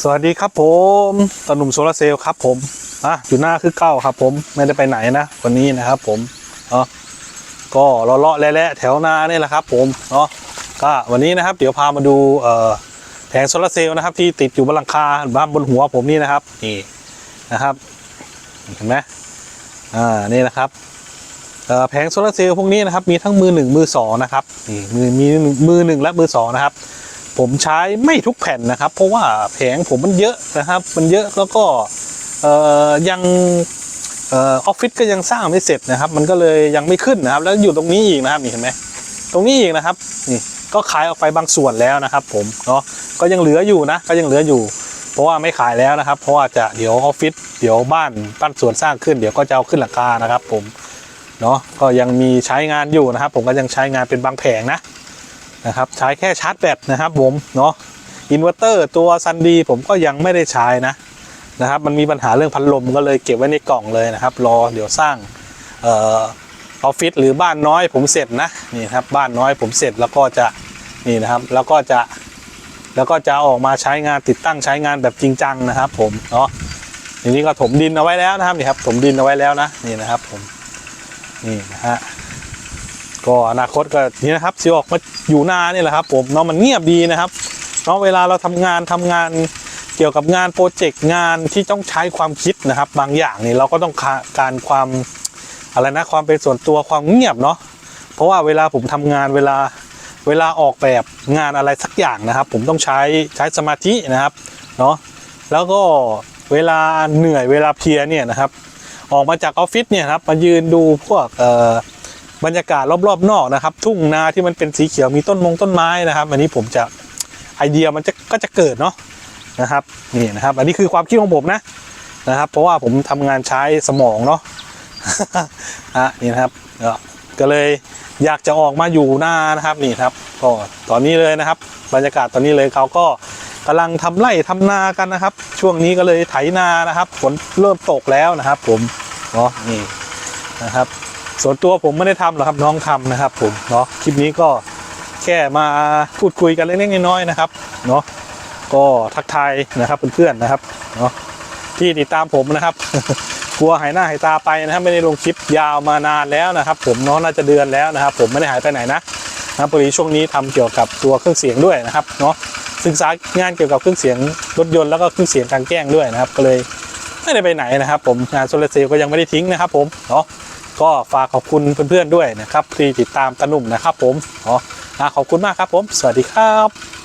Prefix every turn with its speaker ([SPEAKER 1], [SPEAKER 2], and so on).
[SPEAKER 1] สวัสดีครับผมตาหนุ่มโซลาร์เซลล์ครับผมอะอยู่หน้าคือเก้าครับ ผมไม่ได้ไปไหนนะวันนี้นะครับ ผมเนาะก็เลาะๆและๆแถวนาเนี่ยแหละครับ ผมเนาะก็วันนี้นะครับ เดี๋ยวพามาดูเอ่อแผงโซลาร์เซลล์นะครับ ที่ติดอยู่บนหลังคาบ้านบนหัวผมนี่นะครับนี่นะครับเห็นไหมอ่านี่นะครับเอ่อแผงโซลาร์เซลล์พวกนี้นะครับมีทั้งมือหนึ่งมือสองนะครับนี่มือมีมือหนึ่งและมือสองนะครับ ผมใช้ไม่ทุกแผ่นนะครับ เพราะว่าแผงผมมันเยอะนะครับ มันเยอะแล้วก็ยังออออฟฟิศก็ยังสร้างไม่เสร็จนะครับ มันก็เลยยังไม่ขึ้นนะครับ แล้วอยู่ตรงนี้อีกนะครับนี่เห็นไหมตรงนี้อีกนะครับนี่ก็ขายออกไปบางส่วนแล้วนะครับ ผมเนาะก็ยังเหลืออยู่นะ ก็ยังเหลืออยู่ เพราะว่าไม่ขายแล้วนะครับ เพราะว่าจะเดี๋ยวออฟฟิศเดี๋ยวบ้านบ้านสวนสร้างขึ้นเดี๋ยวก็จะเอาขึ้นหลังคานะครับ ผมเนาะก็ยังมีใช้งานอยู่นะครับ ผมก็ยังใช้งานเป็นบางแผงนะ นะครับใช้แค่ชาร์จแบตนะครับผมเนาะอินเวอร์เตอร์ตัวซันดีผมก็ยังไม่ได้ใช้นะนะครับมันมีปัญหาเรื่องพัดลมก็เลยเก็บไว้ในกล่องเลยนะครับ รอเดี๋ยวสร้างออฟฟิศหรือบ้านน้อยผมเสร็จนะนี่ครับบ้านน้อยผมเสร็จแล้วก็จะนี่นะครับแล้วก็จะแล้วก็จะอออกมาใช้งานติดตั้งใช้งานแบบจริงจังนะครับ ผมเนาะทีนี้ก็ถมดินเอาไว้แล้วนะครับนี่ครับถมดินเอาไว้แล้วนะนี่นะครับผมนี่นะฮะ ก็อนาคตก็นี่นะครับสิออกมาอยู่นานี่แหละครับผมเนาะมันเงียบดีนะครับเนาะเวลาเราทำงานทำงานเกี่ยวกับงานโปรเจกต์งานที่ต้องใช้ความคิดนะครับ บางอย่างนี่เราก็ต้องการความอะไรนะความเป็นส่วนตัวความเงียบเนาะเพราะว่าเวลาผมทำงานเวลาเวลาออกแบบงานอะไรสักอย่างนะครับ ผมต้องใช้ใช้สมาธินะครับเนาะแล้วก็เวลาเหนื่อยเวลาเพลียเนี่ยนะครับ ออกมาจากออฟฟิศเนี่ยครับมายืนดูพวกเอ่อ บรรยากาศรอบๆนอกนะครับ ทุ่งนาที่มันเป็นสีเขียวมีต้นมงต้นไม้นะครับอันนี้ผมจะไอเดียมันจะก็จะเกิดเนาะนะครับนี่นะครับ อันนี้คือความคิดของผมนะนะครับ เพราะว่าผมทำงานใช้สมองเนาะอะนี่นะครับก็ก็เลยอยากจะออกมาอยู่หน้านะครับนี่ครับก็ตอนนี้เลยนะครับ บรรยากาศตอนนี้เลยเขาก็กำลังทำไร่ทำนากันนะครับ ช่วงนี้ก็เลยไถนานะครับฝนเริ่มตกแล้วนะครับ ผมเนาะนี่นะครับ ส่วนตัวผมไม่ได้ทำหรอกครับน้องทำนะครับ ผมเนาะคลิปนี้ก็แค่มาพูดคุยกันเล็กๆน้อยๆนะครับเนาะก็ทักทายนะครับเพื่อนๆนะครับเนาะที่ติดตามผมนะครับกลัวหายหน้าหายตาไปนะครับไม่ได้ลงคลิปยาวมานานแล้วนะครับ ผมเนาะน่าจะเดือนแล้วนะครับ ผมไม่ได้หายไปไหนนะนะพอดีช่วงนี้ทำเกี่ยวกับตัวเครื่องเสียงด้วยนะครับเนาะศึกษางานเกี่ยวกับเครื่องเสียงรถยนต์แล้วก็เครื่องเสียงกลางแจ้งด้วยนะครับ ก็เลยไม่ได้ไปไหนนะครับ ผมงานโซลาร์เซลล์ก็ยังไม่ได้ทิ้งนะครับ ผมเนาะ ก็ฝากขอบคุณเพื่อนๆด้วยนะครับที่ติดตามตะนุ่มนะครับผมอ๋อขอบคุณมากครับผม สวัสดีครับ